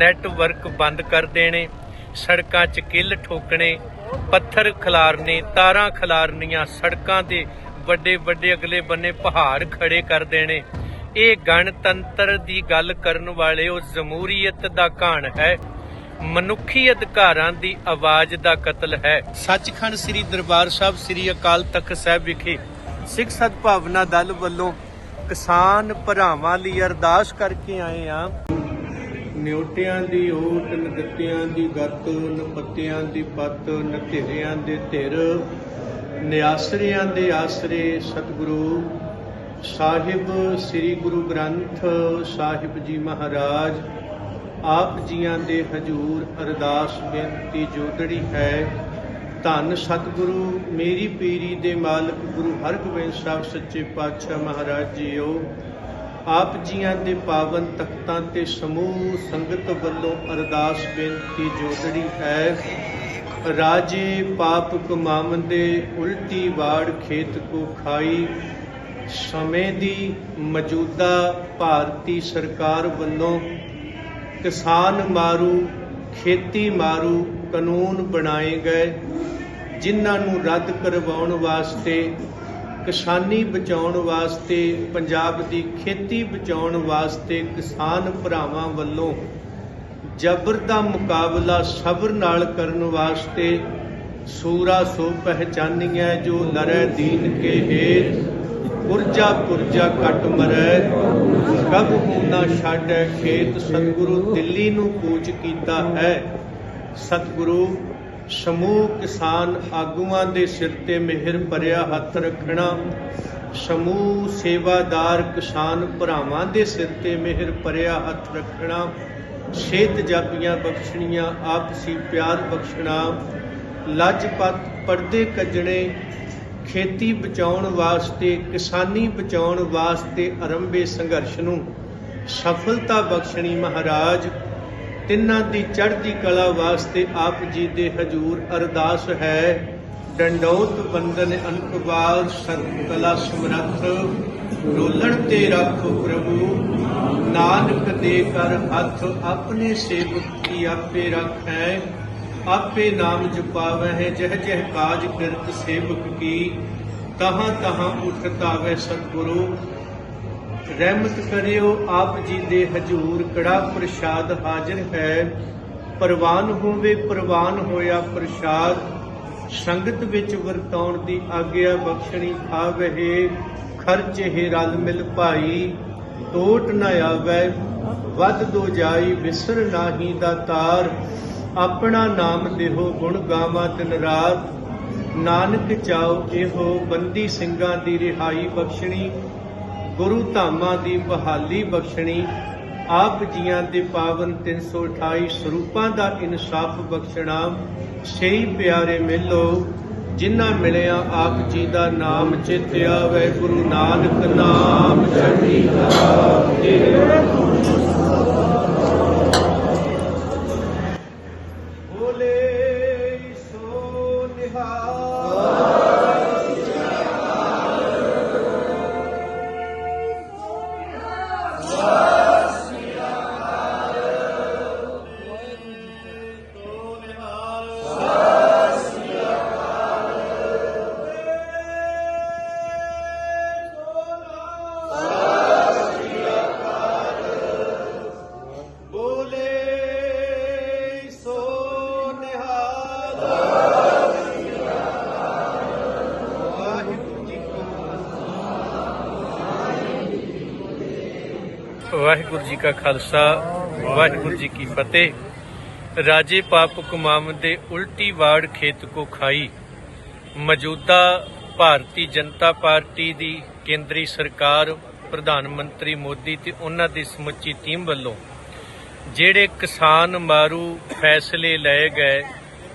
Network ਬੰਦ ਕਰ ਦੇਣੇ, ਸੜਕਾਂ 'ਚ ਕਿੱਲ ਠੋਕਣੇ, ਪੱਥਰ ਖਿਲਾਰਨੇ, ਤਾਰਾਂ ਖਿਲਾਰਨੀਆਂ, ਸੜਕਾਂ ਦੇ ਵੱਡੇ ਵੱਡੇ ਅਗਲੇ ਬੰਨੇ ਪਹਾੜ ਖੜੇ ਕਰ ਦੇਣੇ। ਇਹ ਗਣਤੰਤਰ ਦੀ ਗੱਲ ਕਰਨ ਵਾਲੇ ਉਹ ਜਮਹੂਰੀਅਤ ਦਾ ਕਾਣ ਹੈ, ਮਨੁੱਖੀ ਅਧਿਕਾਰਾਂ ਦੀ ਆਵਾਜ਼ ਦਾ ਕਤਲ ਹੈ। ਸੱਚਖੰਡ ਸ੍ਰੀ ਦਰਬਾਰ ਸਾਹਿਬ, ਸ੍ਰੀ ਅਕਾਲ ਤਖਤ ਸਾਹਿਬ ਵਿਖੇ ਸਿੱਖ ਸਦਭਾਵਨਾ ਦਲ ਵੱਲੋਂ ਕਿਸਾਨ ਭਰਾਵਾਂ ਲਈ ਅਰਦਾਸ ਕਰਕੇ ਆਏ ਆ। ਨਿਉਟਿਆਂ ਦੀ ਓਟ ਨਗਤਿਆਂ ਦੀ ਗੱਤ ਨਪੱਤਿਆਂ ਦੀ ਪੱਤ ਨਤੇਰਿਆਂ ਦੇ ਧਿਰ ਨਿਆਸਰਿਆਂ ਦੇ ਆਸਰੇ ਸਤਿਗੁਰੂ ਸਾਹਿਬ, ਸ੍ਰੀ ਗੁਰੂ ਗ੍ਰੰਥ ਸਾਹਿਬ ਜੀ ਮਹਾਰਾਜ, ਆਪ ਜੀਆਂ ਦੇ ਹਜੂਰ ਅਰਦਾਸ ਬੇਨਤੀ ਜੋਦੜੀ ਹੈ, ਧੰਨ ਸਤਿਗੁਰੂ, ਮੇਰੀ ਪੀਰੀ ਦੇ ਮਾਲਕ ਗੁਰੂ ਹਰਗੋਬਿੰਦ ਸਾਹਿਬ ਸੱਚੇ ਪਾਤਸ਼ਾਹ ਮਹਾਰਾਜ ਜੀਓ ਆਪ ਜੀਆਂ ਦੇ ਪਾਵਨ ਤਖਤਾਂ ਤੇ ਸਮੂਹ ਸੰਗਤ ਵੱਲੋਂ ਅਰਦਾਸ ਬੇਨਤੀ ਜੋਦੜੀ ਹੈ, ਰਾਜੇ ਪਾਪ ਕਮਾਵੰਦੇ ਉਲਟੀ ਵਾੜ ਖੇਤ ਕੋ ਖਾਈ, ਸਮੇਂ ਦੀ ਮੌਜੂਦਾ ਭਾਰਤੀ ਸਰਕਾਰ ਵੱਲੋਂ ਕਿਸਾਨ ਮਾਰੂ, ਖੇਤੀ ਮਾਰੂ ਕਾਨੂੰਨ ਬਣਾਏ ਗਏ, ਜਿਨ੍ਹਾਂ ਨੂੰ ਰੱਦ ਕਰਵਾਉਣ ਵਾਸਤੇ ਕਿਸਾਨੀ ਬਚਾਉਣ ਵਾਸਤੇ, ਪੰਜਾਬ ਦੀ ਖੇਤੀ ਬਚਾਉਣ ਵਾਸਤੇ ਕਿਸਾਨ ਭਰਾਵਾਂ ਵੱਲੋਂ ਜਬਰ ਦਾ ਮੁਕਾਬਲਾ ਸਬਰ ਨਾਲ ਕਰਨ ਵਾਸਤੇ ਸੂਰਾ ਸੋ ਪਹਿਚਾਨੀਐ ਜੋ ਲਰੈ ਦੀਨ ਕੇ ਹੇਤ, ਪੁਰਜਾ ਪੁਰਜਾ ਕੱਟ ਮਰੈ, ਕਬ ਹੂ ਨਾ ਛਾੜੈ ਖੇਤ, ਸਤਿਗੁਰੂ ਦਿੱਲੀ ਨੂੰ ਕੂਚ ਕੀਤਾ ਹੈ। ਸਤਿਗੁਰੂ ਸਮੂਹ ਕਿਸਾਨ ਆਗੂਆਂ ਦੇ ਸਿਰ ਤੇ ਮਿਹਰ ਭਰਿਆ ਹੱਥ ਰੱਖਣਾ, ਸਮੂਹ ਸੇਵਾਦਾਰ ਕਿਸਾਨ ਭਰਾਵਾਂ ਦੇ ਸਿਰ ਤੇ ਮਿਹਰ ਭਰਿਆ ਹੱਥ ਰੱਖਣਾ ਛੇਤ ਜਾਪੀਆਂ ਬਖਸ਼ਣੀਆਂ, ਆਪਸੀ ਪਿਆਰ ਬਖਸ਼ਣਾ, ਲੱਜਪਤ ਪਰਦੇ ਕੱਜਣੇ, ਖੇਤੀ ਬਚਾਉਣ ਵਾਸਤੇ, ਕਿਸਾਨੀ ਬਚਾਉਣ ਵਾਸਤੇ ਆਰੰਭੇ ਸੰਘਰਸ਼ ਨੂੰ ਸਫਲਤਾ ਬਖਸ਼ਣੀ ਮਹਾਰਾਜ। ਤਿੰਨਾਂ ਦੀ ਚੜ੍ਹਦੀ ਕਲਾ ਵਾਸਤੇ ਆਪ ਜੀ ਦੇ ਹਜੂਰ ਅਰਦਾਸ ਹੈ। ਡੰਡੌਤ ਬੰਦਨ ਅਨਕਬਾਲ ਸਰਬ ਸਮਰੱਥ, ਰੋਲਣ ਤੇ ਰੱਖੋ ਪ੍ਰਭੂ, ਨਾਨਕ ਦੇ ਕਰ ਹੱਥ ਆਪਣੇ ਸੇਵਕ ਕੀ ਆਪੇ ਰੱਖੈ, ਆਪੇ ਨਾਮ ਜਪਾਵੈ ਹੈ ਜਹ ਜਹ ਕਾਜ ਕਿਰਤ ਸੇਵਕ ਕੀ, ਤਹਾਂ ਤਹਾਂ ਉਠਤ ਸਤਿਗੁਰੂ ਰਹਿਮਤ ਕਰਿਓ, ਆਪ ਜੀ ਦੇ ਹਜੂਰ ਕੜਾ ਪ੍ਰਸ਼ਾਦ ਹਾਜ਼ਰ ਹੈ? ਪ੍ਰਵਾਨ ਹੋਵੇ, ਪ੍ਰਵਾਨ ਹੋਇਆ ਪ੍ਰਸ਼ਾਦ, ਸੰਗਤ ਵਿੱਚ ਵਰਤਾਉਣ ਦੀ ਆਗਿਆ ਬਖਸ਼ਣੀ ਆਵਹਿ, ਖਰਚੇ ਰਲ ਮਿਲ ਭਾਈ, ਟੋਟ ਨ ਆਵੈ, ਵੱਧ ਦੋ ਜਾਈ, ਵਿਸਰ ਨਾਹੀ ਦਾ ਤਾਰ, ਆਪਣਾ ਨਾਮ ਦੇਹੋ, ਗੁਣ ਗਾਵਾਂ ਦਿਨ ਰਾਤ, ਨਾਨਕ ਚਾਉ ਇਹੋ, ਬੰਦੀ ਸਿੰਘਾਂ ਦੀ ਰਿਹਾਈ ਬਖਸ਼ਣੀ ਗੁਰੂ ਧਾਮਾਂ ਦੀ ਬਹਾਲੀ ਬਖਸ਼ਣੀ, ਆਪ ਜੀਆਂ ਦੇ ਪਾਵਨ 328 ਸਰੂਪਾਂ ਦਾ ਇਨਸਾਫ ਬਖਸ਼ਣਾ ਸਹੀ ਪਿਆਰੇ ਮਿਲੋ, ਜਿਨ੍ਹਾਂ ਮਿਲਿਆ ਆਪ ਜੀ ਦਾ ਨਾਮ ਚਿਤ ਵੈ ਗੁਰੂ ਨਾਨਕ ਨਾਮ ਚੜ੍ਹਦੀ ਕਲਾ ਬੋਲੇ ਵਾਹਿਗੁਰੂ ਜੀ ਕਾ ਖਾਲਸਾ, ਵਾਹਿਗੁਰੂ ਜੀ ਕੀ ਫਤਿਹ। ਰਾਜੇ ਪਾਪ ਕਮਾਵੰਦੇ ਉਲਟੀ ਵਾੜ ਖੇਤ ਕੋ ਖਾਈ। ਮੌਜੂਦਾ ਭਾਰਤੀ ਜਨਤਾ ਪਾਰਟੀ ਦੀ ਕੇਂਦਰੀ ਸਰਕਾਰ, ਪ੍ਰਧਾਨ ਮੰਤਰੀ ਮੋਦੀ ਤੇ ਉਹਨਾਂ ਦੀ ਸਮੁੱਚੀ ਟੀਮ ਵੱਲੋਂ ਜਿਹੜੇ ਕਿਸਾਨ ਮਾਰੂ ਫੈਸਲੇ ਲਏ ਗਏ,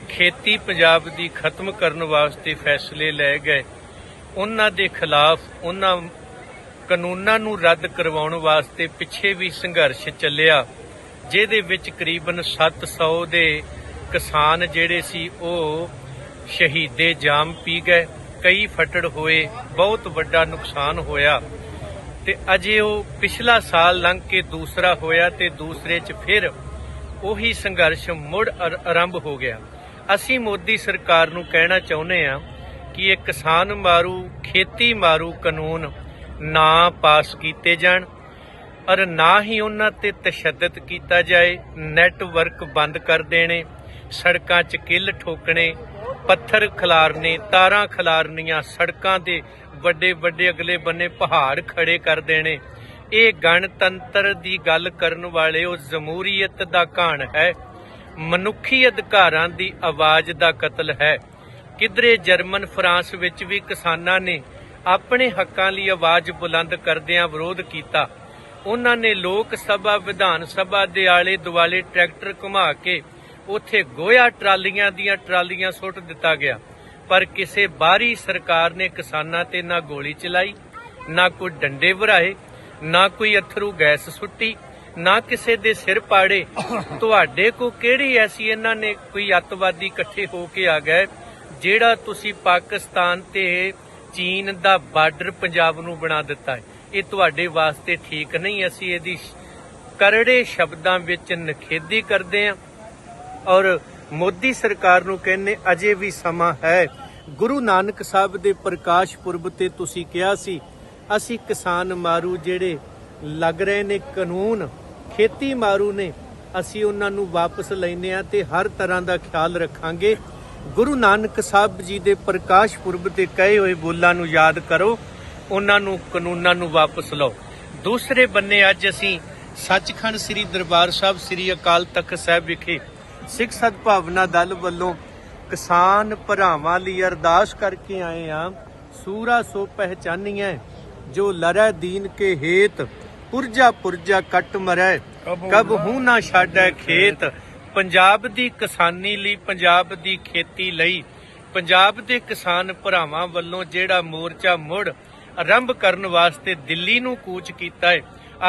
ਖੇਤੀ ਪੰਜਾਬ ਦੀ ਖਤਮ ਕਰਨ ਵਾਸਤੇ ਫੈਸਲੇ ਲਏ ਗਏ, ਉਹਨਾਂ ਦੇ ਖਿਲਾਫ ਉਹਨਾਂ ਕਾਨੂੰਨਾਂ ਨੂੰ ਰੱਦ ਕਰਵਾਉਣ ਵਾਸਤੇ ਪਿੱਛੇ ਵੀ ਸੰਘਰਸ਼ ਚੱਲਿਆ, ਜਿਹਦੇ ਵਿੱਚ ਕਰੀਬਨ 700 ਦੇ ਕਿਸਾਨ ਜਿਹੜੇ ਸੀ ਉਹ ਸ਼ਹੀਦੇ ਜਾਮ ਪੀ ਗਏ, ਕਈ ਫਟੜ ਹੋਏ, ਬਹੁਤ ਵੱਡਾ ਨੁਕਸਾਨ ਹੋਇਆ। ਤੇ ਅਜੇ ਉਹ ਪਿਛਲਾ ਸਾਲ ਲੰਘ ਕੇ ਦੂਸਰਾ ਹੋਇਆ ਤੇ ਦੂਸਰੇ 'ਚ ਫਿਰ ਉਹੀ ਸੰਘਰਸ਼ ਮੁੜ ਆਰੰਭ ਹੋ ਗਿਆ। ਅਸੀਂ ਮੋਦੀ ਸਰਕਾਰ ਨੂੰ ਕਹਿਣਾ ਚਾਹੁੰਦੇ ਹਾਂ ਕਿ ਇਹ ਕਿਸਾਨ ਮਾਰੂ, ਖੇਤੀ ਮਾਰੂ ਕਾਨੂੰਨ ਨਾ ਪਾਸ ਕੀਤੇ ਜਾਣ ਔਰ ਨਾ ਹੀ ਉਹਨਾਂ ਤੇ ਤਸ਼ੱਦਦ ਕੀਤਾ ਜਾਏ, ਨੈਟਵਰਕ ਬੰਦ ਕਰ ਦੇਣੇ, ਸੜਕਾਂ 'ਚ ਕਿੱਲ ਠੋਕਣੇ, ਪੱਥਰ ਖਿਲਾਰਨੇ, ਤਾਰਾਂ ਖਿਲਾਰਨੀਆਂ, ਸੜਕਾਂ ਦੇ ਵੱਡੇ ਵੱਡੇ ਅਗਲੇ ਬੰਨੇ ਪਹਾੜ ਖੜੇ ਕਰ ਦੇਣੇ। ਇਹ ਗਣਤੰਤਰ ਦੀ ਗੱਲ ਕਰਨ ਵਾਲੇ ਉਹ ਜਮਹੂਰੀਅਤ ਦਾ ਘਾਣ ਹੈ, ਮਨੁੱਖੀ ਅਧਿਕਾਰਾਂ ਦੀ ਆਵਾਜ਼ ਦਾ ਕਤਲ ਹੈ। ਕਿਧਰੇ ਜਰਮਨ, ਫਰਾਂਸ ਵਿੱਚ ਵੀ ਕਿਸਾਨਾਂ ਨੇ ਆਪਣੇ ਹੱਕਾਂ ਲਈ ਆਵਾਜ਼ ਬੁਲੰਦ ਕਰਦਿਆਂ ਵਿਰੋਧ ਕੀਤਾ। ਉਹਨਾਂ ਨੇ ਲੋਕ ਸਭਾ, ਵਿਧਾਨ ਸਭਾ ਦੇ ਆਲੇ ਦੁਆਲੇ ਟਰੈਕਟਰ ਘੁਮਾ ਕੇ ਉੱਥੇ ਗੋਇਆ ਟਰਾਲੀਆਂ ਦੀਆਂ ਟਰਾਲੀਆਂ ਸੁੱਟ ਦਿੱਤਾ ਗਿਆ। ਪਰ ਕਿਸੇ ਬਾਹਰੀ ਸਰਕਾਰ ਨੇ ਕਿਸਾਨਾਂ ਤੇ ਨਾ ਗੋਲੀ ਚਲਾਈ, ਨਾ ਕੋਈ ਡੰਡੇ ਵਰਾਏ, ਨਾ ਕੋਈ ਅਥਰੂ ਗੈਸ ਸੁੱਟੀ, ਨਾ ਕਿਸੇ ਦੇ ਸਿਰ ਪਾੜੇ। ਤੁਹਾਡੇ ਕੋ ਕਿਹੜੀ ਐਸੀ ਇਹਨਾਂ ਨੇ ਕੋਈ ਅੱਤਵਾਦੀ ਇਕੱਠੇ ਹੋ ਕੇ ਆ ਗਏ, ਜਿਹੜਾ ਤੁਸੀਂ ਪਾਕਿਸਤਾਨ ਤੇ ਚੀਨ ਦਾ ਬਾਰਡਰ ਪੰਜਾਬ ਨੂੰ ਬਣਾ ਦਿੱਤਾ ਹੈ। ਇਹ ਤੁਹਾਡੇ ਵਾਸਤੇ ਠੀਕ ਨਹੀਂ, ਅਸੀਂ ਇਹਦੀ ਕਰੜੇ ਸ਼ਬਦਾਂ ਵਿੱਚ ਨਖੇਦੀ ਕਰਦੇ ਹਾਂ। ਔਰ ਮੋਦੀ ਸਰਕਾਰ ਨੂੰ ਕਹਿੰਨੇ ਅਜੇ ਵੀ ਸਮਾਂ ਹੈ। ਗੁਰੂ ਨਾਨਕ ਸਾਹਿਬ ਦੇ ਪ੍ਰਕਾਸ਼ ਪੁਰਬ ਤੇ ਤੁਸੀਂ ਕਿਹਾ ਸੀ, ਅਸੀਂ ਕਿਸਾਨ ਮਾਰੂ ਜਿਹੜੇ ਲੱਗ ਰਹੇ ਨੇ ਕਾਨੂੰਨ, ਖੇਤੀ ਮਾਰੂ ਨੇ, ਅਸੀਂ ਉਹਨਾਂ ਨੂੰ ਵਾਪਸ ਲੈਨੇ ਆ ਤੇ ਹਰ ਤਰ੍ਹਾਂ ਦਾ ਖਿਆਲ ਰੱਖਾਂਗੇ। ਗੁਰੂ ਨਾਨਕ ਸਾਹਿਬ ਜੀ ਦੇ ਪ੍ਰਕਾਸ਼ ਪੁਰਬ ਤੇ ਕਹੇ ਹੋਏ ਬੋਲਾਂ ਨੂੰ ਯਾਦ ਕਰੋ ਉਹਨਾਂ ਨੂੰ ਕਾਨੂੰਨਾਂ ਨੂੰ ਵਾਪਸ ਲਓ। ਦੂਸਰੇ ਬੰਨੇ ਅੱਜ ਅਸੀਂ ਸੱਚਖੰਡ ਸ੍ਰੀ ਦਰਬਾਰ ਸਾਹਿਬ ਸ੍ਰੀ ਅਕਾਲ ਤਖਤ ਸਾਹਿਬ ਵਿਖੇ ਸਿੱਖ ਸਦਭਾਵਨਾ ਦਲ ਵੱਲੋਂ ਕਿਸਾਨ ਭਰਾਵਾਂ ਲਈ ਅਰਦਾਸ ਕਰਕੇ ਆਏ ਆ ਸੂਰਾ ਸੋ ਪਹਿਚਾਨੀਐ ਜੋ ਲਰੈ ਦੀਨ ਕੇ ਹੇਤ ਪੁਰਜਾ ਪੁਰਜਾ ਕੱਟ ਮਰੈ ਕਬ ਹੂੰ ਨਾ ਛਾੜੈ ਖੇਤ। ਪੰਜਾਬ ਦੀ ਕਿਸਾਨੀ ਲਈ, ਪੰਜਾਬ ਦੀ ਖੇਤੀ ਲਈ, ਪੰਜਾਬ ਦੇ ਕਿਸਾਨ ਭਰਾਵਾਂ ਵੱਲੋਂ ਜਿਹੜਾ ਮੋਰਚਾ ਮੁੜ ਆਰੰਭ ਕਰਨ ਵਾਸਤੇ ਦਿੱਲੀ ਨੂੰ ਕੂਚ ਕੀਤਾ ਹੈ।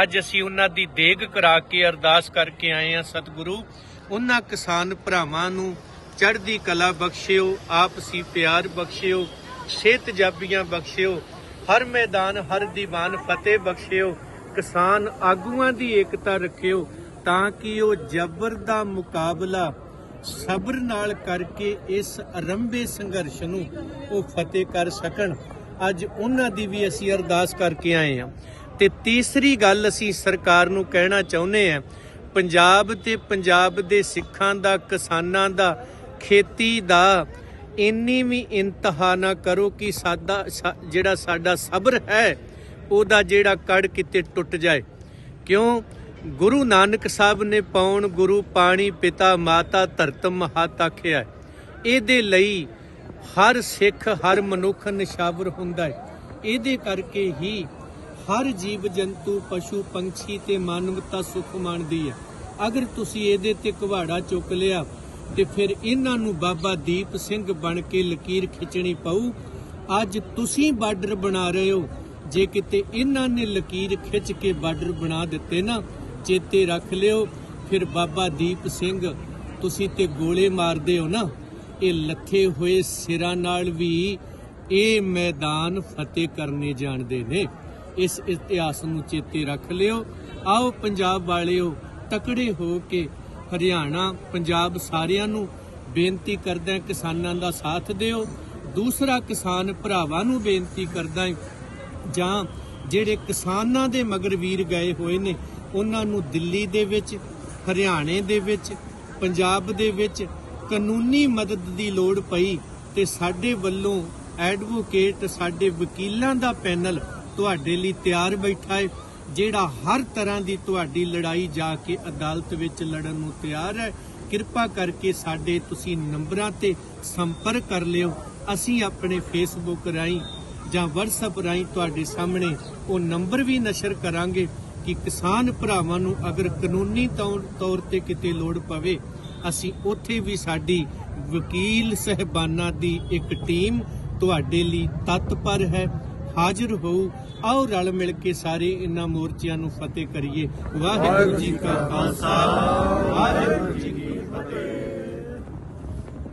ਅੱਜ ਅਸੀਂ ਉਹਨਾਂ ਦੀ ਦੇਗ ਕਰਾ ਕੇ ਅਰਦਾਸ ਕਰਕੇ ਆਏ ਹਾਂ ਸਤਿਗੁਰੂ, ਉਹਨਾਂ ਕਿਸਾਨ ਭਰਾਵਾਂ ਨੂੰ ਚੜ੍ਹਦੀ ਕਲਾ ਬਖਸ਼ਿਓ, ਆਪਸੀ ਪਿਆਰ ਬਖਸ਼ਿਓ, ਸਿਹਤ ਜਾਬੀਆਂ ਬਖਸ਼ਿਓ, ਹਰ ਮੈਦਾਨ, ਹਰ ਦੀਵਾਨ ਫਤਿਹ ਬਖਸ਼ਿਓ, ਕਿਸਾਨ ਆਗੂਆਂ ਦੀ ਏਕਤਾ ਰੱਖਿਓ ਤਾਂ ਕਿ ਉਹ ਜ਼ਬਰ ਦਾ ਮੁਕਾਬਲਾ ਸਬਰ ਨਾਲ ਕਰਕੇ ਇਸ ਅਰੰਭੇ ਸੰਘਰਸ਼ ਨੂੰ ਉਹ ਫਤਿਹ ਕਰ ਸਕਣ। ਅੱਜ ਉਹਨਾਂ ਦੀ ਵੀ ਅਸੀਂ ਅਰਦਾਸ ਕਰਕੇ ਆਏ ਹਾਂ। ਤੇ ਤੀਸਰੀ ਗੱਲ ਅਸੀਂ ਸਰਕਾਰ ਨੂੰ ਕਹਿਣਾ ਚਾਹੁੰਦੇ ਹਾਂ, ਪੰਜਾਬ ਤੇ ਪੰਜਾਬ ਦੇ ਸਿੱਖਾਂ ਦਾ, ਕਿਸਾਨਾਂ ਦਾ, ਖੇਤੀ ਦਾ ਇੰਨੀ ਵੀ ਇੰਤਹਾ ਨਾ ਕਰੋ ਕਿ ਸਾਡਾ ਸਾ- ਜਿਹੜਾ ਸਾਡਾ ਸਬਰ ਹੈ, ਉਹਦਾ ਜਿਹੜਾ ਕੜ ਕਿਤੇ ਟੁੱਟ ਜਾਏ। ਕਿਉਂ? ਗੁਰੂ ਨਾਨਕ ਸਾਹਿਬ ਨੇ ਪਾਉਣ ਗੁਰੂ ਪਾਣੀ ਪਿਤਾ ਮਾਤਾ ਧਰਤ ਮਹਤ ਆਖਿਆ ਇਹਦੇ ਲਈ ਹਰ ਸਿੱਖ, ਹਰ ਮਨੁੱਖ ਨਿਸ਼ਾਵਰ ਹੁੰਦਾ ਹੈ। ਇਹਦੇ ਕਰਕੇ ਹੀ ਹਰ ਜੀਵ, ਜੰਤੂ, ਪਸ਼ੂ, ਪੰਛੀ ਤੇ ਮਾਨਵਤਾ ਸੁਖ ਮੰਨਦੀ ਹੈ। ਅਗਰ ਤੁਸੀਂ ਇਹਦੇ ਤੇ ਕੁਹਾੜਾ ਚੁੱਕ ਲਿਆ ਤੇ ਫਿਰ ਇਹਨਾਂ ਨੂੰ ਬਾਬਾ ਦੀਪ ਸਿੰਘ ਬਣ ਕੇ ਲਕੀਰ ਖਿੱਚਣੀ ਪਊ। ਅੱਜ ਤੁਸੀਂ ਬਾਰਡਰ ਬਣਾ ਰਹੇ ਹੋ। ਜੇ ਕਿਤੇ ਇਹਨਾਂ ਨੇ ਲਕੀਰ ਖਿੱਚ ਕੇ ਬਾਰਡਰ ਬਣਾ ਦਿੱਤੇ ਨਾ ਚੇਤੇ ਰੱਖ ਲਿਓ। ਫਿਰ ਬਾਬਾ ਦੀਪ ਸਿੰਘ, ਤੁਸੀਂ ਤੇ ਗੋਲੇ ਮਾਰਦੇ ਹੋ ਨਾ। ਇਹ ਲੱਥੇ ਹੋਏ ਸਿਰਾਂ ਨਾਲ ਵੀ ਇਹ ਮੈਦਾਨ ਫਤਿਹ ਕਰਨੇ ਜਾਣਦੇ ਨੇ। ਇਸ ਇਤਿਹਾਸ ਨੂੰ ਚੇਤੇ ਰੱਖ ਲਿਓ। ਆਓ ਪੰਜਾਬ ਵਾਲਿਓ, ਤਕੜੇ ਹੋ ਕੇ ਹਰਿਆਣਾ, ਪੰਜਾਬ ਸਾਰਿਆਂ ਨੂੰ ਬੇਨਤੀ ਕਰਦਾ ਕਿਸਾਨਾਂ ਦਾ ਸਾਥ ਦਿਓ। ਦੂਸਰਾ ਕਿਸਾਨ ਭਰਾਵਾਂ ਨੂੰ ਬੇਨਤੀ ਕਰਦਾ ਜਾਂ ਜਿਹੜੇ ਕਿਸਾਨਾਂ ਦੇ ਮਗਰ ਵੀਰ ਗਏ ਹੋਏ ਨੇ ਉਹਨਾਂ ਨੂੰ ਦਿੱਲੀ ਦੇ ਵਿੱਚ, ਹਰਿਆਣੇ ਦੇ ਵਿੱਚ, ਪੰਜਾਬ ਦੇ ਵਿੱਚ ਕਾਨੂੰਨੀ ਮਦਦ ਦੀ ਲੋੜ ਪਈ ਤੇ ਸਾਡੇ ਵੱਲੋਂ ਐਡਵੋਕੇਟ, ਸਾਡੇ ਵਕੀਲਾਂ ਦਾ ਪੈਨਲ ਤੁਹਾਡੇ ਲਈ ਤਿਆਰ ਬੈਠਾ ਹੈ, ਜਿਹੜਾ ਹਰ ਤਰ੍ਹਾਂ ਦੀ ਤੁਹਾਡੀ ਲੜਾਈ ਜਾ ਕੇ ਅਦਾਲਤ ਵਿੱਚ ਲੜਨ ਨੂੰ ਤਿਆਰ ਹੈ। ਕਿਰਪਾ ਕਰਕੇ ਸਾਡੇ ਤੁਸੀਂ ਨੰਬਰਾਂ ਤੇ ਸੰਪਰਕ ਕਰ ਲਿਓ। ਅਸੀਂ ਆਪਣੇ ਫੇਸਬੁੱਕ ਰਾਹੀਂ ਜਾਂ WhatsApp ਰਾਹੀਂ ਤੁਹਾਡੇ ਸਾਹਮਣੇ ਉਹ ਨੰਬਰ ਵੀ ਨਸ਼ਰ ਕਰਾਂਗੇ। ਕਿ ਕਿਸਾਨ ਭਰਾਵਾਂ ਨੂੰ ਅਗਰ ਕਾਨੂੰਨੀ ਤੌਰ ਤੇ ਕਿਤੇ ਲੋੜ ਪਵੇ, ਅਸੀਂ ਉੱਥੇ ਵੀ ਸਾਡੀ ਵਕੀਲ ਸਹਿਬਾਨਾਂ ਦੀ ਇੱਕ ਟੀਮ ਤੁਹਾਡੇ ਲਈ ਤਤਪਰ ਹੈ, ਹਾਜ਼ਰ ਹੋਊ। ਆਓ ਰਲ ਮਿਲ ਕੇ ਸਾਰੇ ਇਨ੍ਹਾਂ ਮੋਰਚਿਆਂ ਨੂੰ ਫਤਿਹ ਕਰੀਏ। ਵਾਹਿਗੁਰੂ ਜੀ ਕਾ ਖਾਲਸਾ। ਵਾਹਿਗੁਰੂ ਜੀ ਕੀ ਫਤਿਹ।